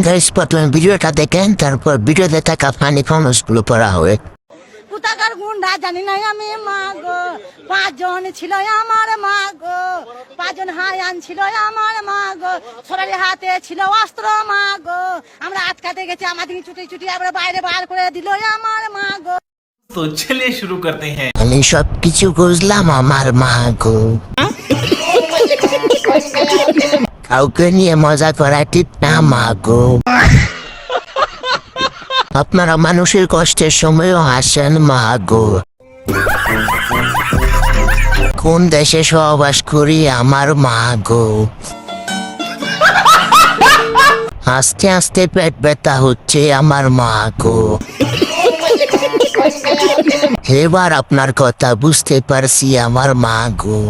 Guys প্রথমে ভিডিওটা দেখেন তারপর ভিডিওতে থাকা ফানি ফোনসগুলো পড়া হবে। কোথাকার গুন্ডা জানি না আমি মা গো। পাঁচজন ছিল আমার মা গো। পাঁচজন হায়ান ছিল আমার মা গো। সবারই হাতে ছিল অস্ত্র মা গো। আমরা আটকাতে গেছি আমাদের ছুটি ছুটি আবার বাইরে বার করে দিল আমার মা গো। তো চলিয়ে শুরু করতে হ্যাঁ। আমি সব কিছু বুঝলাম আমার মা গো। হ্যাঁ? কাউকে নিয়ে মজা করা ঠিক না, মা আপনারা মানুষের কষ্টের সময়ও হাসেন, মা গো। কোন দেশে সহবাস করি আমার, মা গো? আস্তে আস্তে পেট ব্যথা হচ্ছে আমার, মা গো। এবার আপনার কথা বুঝতে পারছি আমার, মা গো।